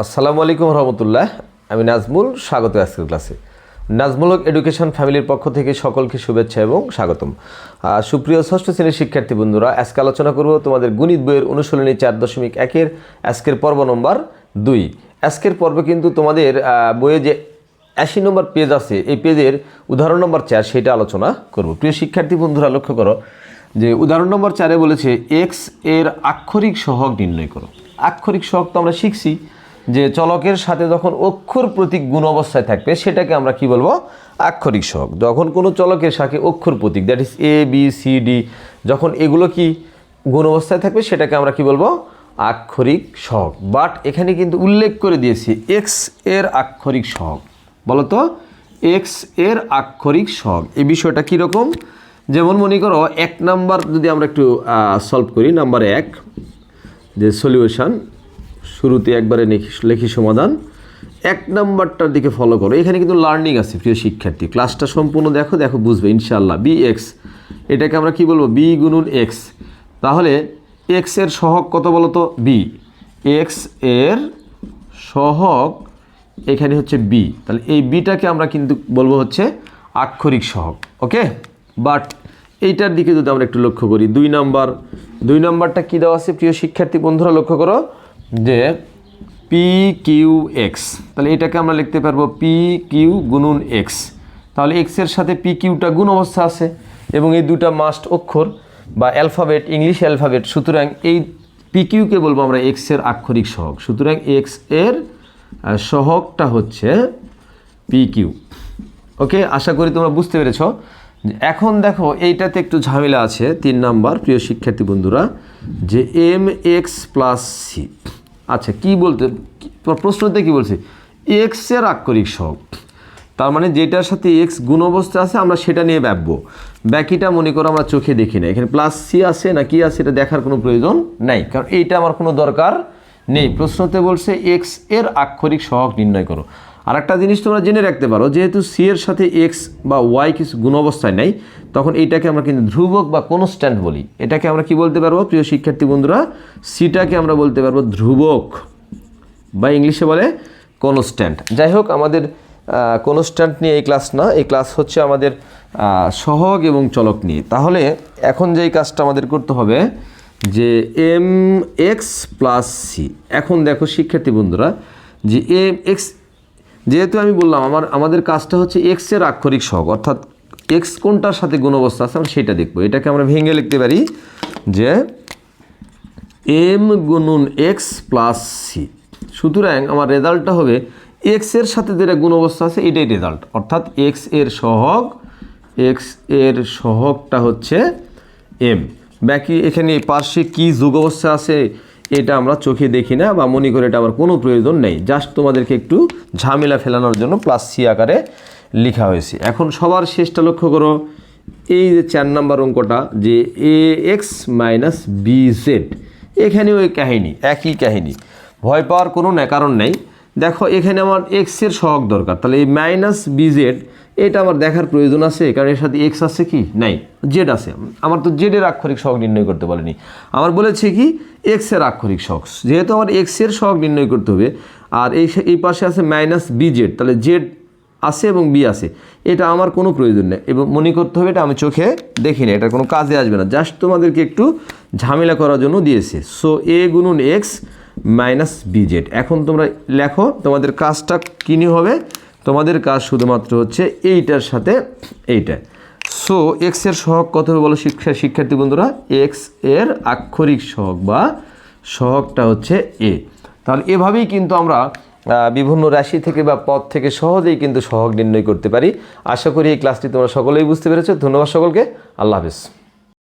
আসসালামু আলাইকুম রহমতুল্লাহ। আমি নাজমুল, স্বাগত আজকের ক্লাসে। নাজমুলক এডুকেশন ফ্যামিলির পক্ষ থেকে সকলকে শুভেচ্ছা এবং স্বাগতম। সুপ্রিয় ষষ্ঠ শ্রেণির শিক্ষার্থী বন্ধুরা, আজকে আলোচনা করব তোমাদের গণিত বইয়ের অনুশীলনী চার দশমিক একের আজকের পর্ব নম্বর দুই। আজকের পর্বে কিন্তু তোমাদের বইয়ে যে আশি নম্বর পেজ আছে, এই পেজের উদাহরণ নম্বর চার সেটা আলোচনা করব। প্রিয় শিক্ষার্থী বন্ধুরা, লক্ষ্য করো যে উদাহরণ নম্বর চারে বলেছে এক্সের আক্ষরিক সহগ নির্ণয় করো। আক্ষরিক সহগ তো আমরা শিখছি যে চলকের সাথে যখন অক্ষর প্রতীক গুণ অবস্থায় থাকবে, সেটাকে আমরা কি বলব? আক্ষরিক সহগ। যখন কোনো চলকের সাথে অক্ষর প্রতীক that is A B C D যখন এগুলো কি গুণ অবস্থায় থাকবে, সেটাকে আমরা কি বলব? আক্ষরিক সহগ। বাট এখানে কিন্তু উল্লেখ করে দিয়েছি এক্সের আক্ষরিক সহগ। বলতো এক্সের আক্ষরিক সহগ। এই বিষয়টা কীরকম যেমন মনে করো, এক নাম্বার যদি আমরা একটু সলভ করি, নাম্বার এক, যে সলিউশন শুরুতে একবারে লিখি- সমাধান। এক নাম্বারটার দিকে ফলো করো। এখানে কিন্তু লার্নিং আছে, প্রিয় শিক্ষার্থী। ক্লাসটা সম্পূর্ণ দেখো দেখো বুঝবে ইনশাল্লাহ বি এক্স এটাকে আমরা কি বলব? বি গুণুন এক্স তাহলে এক্সের কত বলো তো বি এক্সের সহগ এখানে হচ্ছে বি তাহলে এই বিটাকে আমরা কিন্তু বলব হচ্ছে আক্ষরিক সহগ, ওকে? বাট এইটার দিকে যদি আমরা একটু লক্ষ্য করি, দুই নাম্বার, দুই নাম্বারটা কী দেওয়া আছে, প্রিয় শিক্ষার্থী বন্ধুরা, লক্ষ্য করো। যে পি কিউ এক্স তাহলে এটাকে আমরা লিখতে পারব পি কিউ গুণুন এক্স তাহলে এক্সের সাথে পি কিউটা গুণ অবস্থা আছে এবং এই দুটা মাস্ট অক্ষর বা অ্যালফাবেট ইংলিশ অ্যালফাবেট সুতরাং এই পি কিউকে বলব আমরা এক্সের আক্ষরিক সহগ। সুতরাং এক্সের আহ, সহগটা হচ্ছে পি কিউ ওকে? আশা করি তোমরা বুঝতে পেরেছ। এখন দেখো এইটাতে একটু ঝামেলা আছে। তিন নাম্বার প্রিয় শিক্ষার্থী বন্ধুরা যে এম এক্স প্লাস সি আচ্ছা কি বলতে প্রশ্নতে কি বলছে? এক্সের আক্ষরিক সহগ তার মানে যেটার সাথে এক্স গুণ অবস্থা আছে, আমরা সেটা নিয়ে ব্যাপব বাকিটা মনে করো আমরা চোখে দেখি না এখানে প্লাস সি আছে না কি আছে, এটা দেখার কোনো প্রয়োজন নাই। কারণ এইটা আমার কোনো দরকার নেই। প্রশ্নতে বলছে এক্সের আক্ষরিক সহগ নির্ণয় করো। আর একটা জিনিস তোমরা জেনে রাখতে পারো, যেহেতু সি এর সাথে এক্স বা ওয়াই কিছু গুণ অবস্থায় নেই, তখন এইটাকে আমরা কিন্তু ধ্রুবক বা কনস্ট্যান্ট বলি। এটাকে আমরা কি বলতে পারব? প্রিয় শিক্ষার্থী বন্ধুরা সিটাকে আমরা বলতে পারব ধ্রুবক, বা ইংলিশে বলে কনস্ট্যান্ট যাই হোক, আমাদের কনস্ট্যান্ট নিয়ে এই ক্লাস না, এই ক্লাস হচ্ছে আমাদের সহগ এবং চলক নিয়ে। তাহলে এখন যেই কাজটা আমাদের করতে হবে, যে এম এক্স প্লাস সি এখন দেখো শিক্ষার্থী বন্ধুরা, যে এম এক্স যেহেতু আমি বললাম, আমার, আমাদের কাজটা হচ্ছে এক্সের আক্ষরিক সহগ, অর্থাৎ এক্স কোনটার সাথে গুণ অবস্থা আছে আমরা সেটা দেখব। এটাকে আমরা ভেঙে লিখতে পারি যে এম গুণুন এক্স প্লাস সি সুতরাং আমার রেজাল্টটা হবে এক্সের সাথে যেটা গুণ অবস্থা আছে, এটাই রেজাল্ট অর্থাৎ এক্সের সহগ এক্সের সহগটা হচ্ছে এম বাকি এখানে পার্শ্বে কী যুগ অবস্থা আছে এটা আমরা চোখে দেখি না বা মনে করে এটা আমার কোনো প্রয়োজন নেই। জাস্ট তোমাদেরকে একটু ঝামেলা ফেলানোর জন্য প্লাস সি আকারে লেখা হয়েছে। এখন সবার শেষটা লক্ষ্য করো। এই যে চার নাম্বার অঙ্কটা যে a x minus b z এখানেও ওই কাহিনী, একই কাহিনী। ভয় পাওয়ার কোনো না কারণ নেই। দেখো এখানে আমার এক্সের সহগ দরকার। তাহলে এই মাইনাস বি জেড এটা আমার দেখার প্রয়োজন আছে, কারণ এর সাথে এক্স আছে কি? নাই। জেড আছে। আমার তো জেডের আক্ষরিক সহগ নির্ণয় করতে বলেনি আমার বলেছে কি এক্সের আক্ষরিক সহগ যেহেতু আমার এক্সের সহগ নির্ণয় করতে হবে, আর এই এই পাশে আছে মাইনাস বি জেড তাহলে জেড আছে এবং বি আছে। এটা আমার কোনো প্রয়োজন নেই। এবং মনে করতে হবে এটা আমি চোখে দেখি না এটা কোনো কাজে আসবে না। জাস্ট তোমাদেরকে একটু ঝামেলা করার জন্য দিয়েছে। সো এ গুণুন এক্স মাইনাস বি জেড এখন তোমরা লেখো তোমাদের কাজটা কিনি হবে। তোমাদের কাজ শুধুমাত্র হচ্ছে এইটার সাথে এইটা। সো এক্সের সহগ কত হবে বলো শিক্ষা, শিক্ষার্থী বন্ধুরা? এক্সের আক্ষরিক সহগ বা সহগটা হচ্ছে এ তাহলে এভাবেই কিন্তু আমরা বিভিন্ন রাশি থেকে বা পদ থেকে সহজেই কিন্তু সহগ নির্ণয় করতে পারি। আশা করি এই ক্লাসটি তোমরা সকলেই বুঝতে পেরেছ। ধন্যবাদ সকলকে। আল্লাহ হাফিজ।